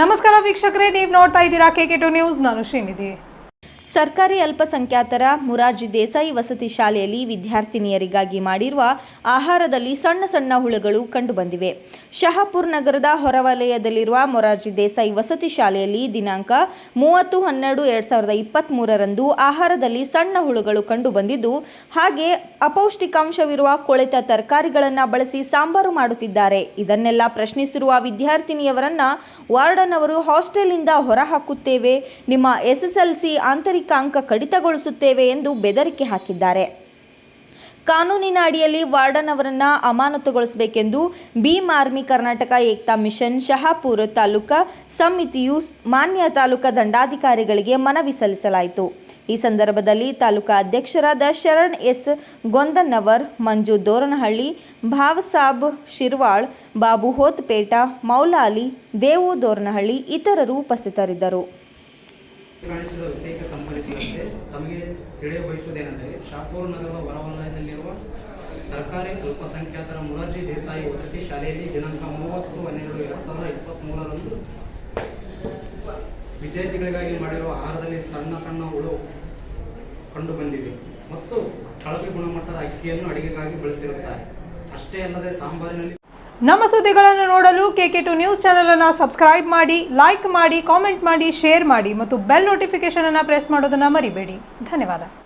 ನಮಸ್ಕಾರ ವೀಕ್ಷಕರೇ ನೀವು ನೋಡ್ತಾ ಇದ್ದೀರಾ ಕೆ ಕೆ ಟು ನ್ಯೂಸ್ ನಾನು ಶ್ರೀನಿಧಿ. ಸರ್ಕಾರಿ ಅಲ್ಪಸಂಖ್ಯಾತರ ಮುರಾರ್ಜಿ ದೇಸಾಯಿ ವಸತಿ ಶಾಲೆಯಲ್ಲಿ ವಿದ್ಯಾರ್ಥಿನಿಯರಿಗಾಗಿ ಮಾಡಿರುವ ಆಹಾರದಲ್ಲಿ ಸಣ್ಣ ಸಣ್ಣ ಹುಳುಗಳು ಕಂಡುಬಂದಿವೆ. ಶಹಾಪುರ್ ನಗರದ ಹೊರವಲಯದಲ್ಲಿರುವ ಮೊರಾರ್ಜಿ ದೇಸಾಯಿ ವಸತಿ ಶಾಲೆಯಲ್ಲಿ ದಿನಾಂಕ ಮೂವತ್ತು ಹನ್ನೆರಡು ಎರಡ್ ಸಾವಿರದ ಇಪ್ಪತ್ತ್ ಮೂರರಂದು ಆಹಾರದಲ್ಲಿ ಸಣ್ಣ ಹುಳುಗಳು ಕಂಡುಬಂದಿದ್ದು, ಹಾಗೆ ಅಪೌಷ್ಟಿಕಾಂಶವಿರುವ ಕೊಳೆತ ತರಕಾರಿಗಳನ್ನು ಬಳಸಿ ಸಾಂಬಾರು ಮಾಡುತ್ತಿದ್ದಾರೆ. ಇದನ್ನೆಲ್ಲ ಪ್ರಶ್ನಿಸಿರುವ ವಿದ್ಯಾರ್ಥಿನಿಯವರನ್ನ ವಾರ್ಡನ್ ಅವರು ಹಾಸ್ಟೆಲ್ನಿಂದ ಹೊರಹಾಕುತ್ತೇವೆ. ನಿಮ್ಮ ಎಸ್ಎಸ್ಎಲ್ಸಿ ಆಂತರಿಕ ಅಂಕ ಕಡಿತಗೊಳಿಸುತ್ತೇವೆ ಎಂದು ಬೆದರಿಕೆ ಹಾಕಿದ್ದಾರೆ. ಕಾನೂನಿನ ಅಡಿಯಲ್ಲಿ ವಾರ್ಡನ್ ಅವರನ್ನ ಅಮಾನತುಗೊಳಿಸಬೇಕೆಂದು ಭೀಮ್ ಆರ್ಮಿ ಕರ್ನಾಟಕ ಏಕ್ತಾ ಮಿಷನ್, ಶಹಾಪುರ ತಾಲೂಕಾ ಸಮಿತಿಯು ಮಾನ್ಯ ತಾಲೂಕಾ ದಂಡಾಧಿಕಾರಿಗಳಿಗೆ ಮನವಿ ಸಲ್ಲಿಸಲಾಯಿತು. ಈ ಸಂದರ್ಭದಲ್ಲಿ ತಾಲೂಕಾ ಅಧ್ಯಕ್ಷರಾದ ಶರಣ್ ಎಸ್ ಗೊಂದನ್ನವರ್, ಮಂಜು ದೋರನಹಳ್ಳಿ, ಭಾವಸಾಬ್ ಶಿರ್ವಾಳ್, ಬಾಬು ಹೋತ್ಪೇಟ, ಮೌಲಾಲಿ ದೇವು ದೋರನಹಳ್ಳಿ ಇತರರು ಉಪಸ್ಥಿತರಿದ್ದರು. ಕಾಣಿಸಿದ ವಿಷಯಕ್ಕೆ ಸಂಬಂಧಿಸಿದಂತೆ ತಮಗೆ ತಿಳಿಯ ಬಯಸುವುದೇನೆಂದರೆ ಶಾಪೂರ್ ನಗರದ ಹೊರವಲಯದಲ್ಲಿರುವ ಸರ್ಕಾರಿ ಅಲ್ಪಸಂಖ್ಯಾತರ ಮುರಾರ್ಜಿ ದೇಸಾಯಿ ವಸತಿ ಶಾಲೆಯಲ್ಲಿ ದಿನಾಂಕ ಮೂವತ್ತು ಹನ್ನೆರಡು ಎರಡು ಸಾವಿರದ ಇಪ್ಪತ್ತ್ಮೂರರಂದು ವಿದ್ಯಾರ್ಥಿಗಳಿಗಾಗಿ ಮಾಡಿರುವ ಆಹಾರದಲ್ಲಿ ಸಣ್ಣ ಸಣ್ಣ ಹುಳು ಕಂಡುಬಂದಿವೆ ಮತ್ತು ಕಳಪೆ ಗುಣಮಟ್ಟದ ಅಕ್ಕಿಯನ್ನು ಅಡಿಗೆಗಾಗಿ ಬಳಸಿರುತ್ತಾರೆ. ಅಷ್ಟೇ ಅಲ್ಲದೆ ಸಾಂಬಾರಿನಲ್ಲಿ ನಮ್ಮ ಸುದ್ದಿಗಳನ್ನು ನೋಡಲು K K two news channel ಅನ್ನು ಸಬ್ಸ್ಕ್ರೈಬ್ ಮಾಡಿ ಲೈಕ್ ಮಾಡಿ ಕಾಮೆಂಟ್ ಮಾಡಿ ಶೇರ್ ಮಾಡಿ ಮತ್ತು ಬೆಲ್ ನೋಟಿಫಿಕೇಶನ್ ಅನ್ನು ಪ್ರೆಸ್ ಮಾಡೋದನ್ನ ಮರಿಬೇಡಿ. ಧನ್ಯವಾದ.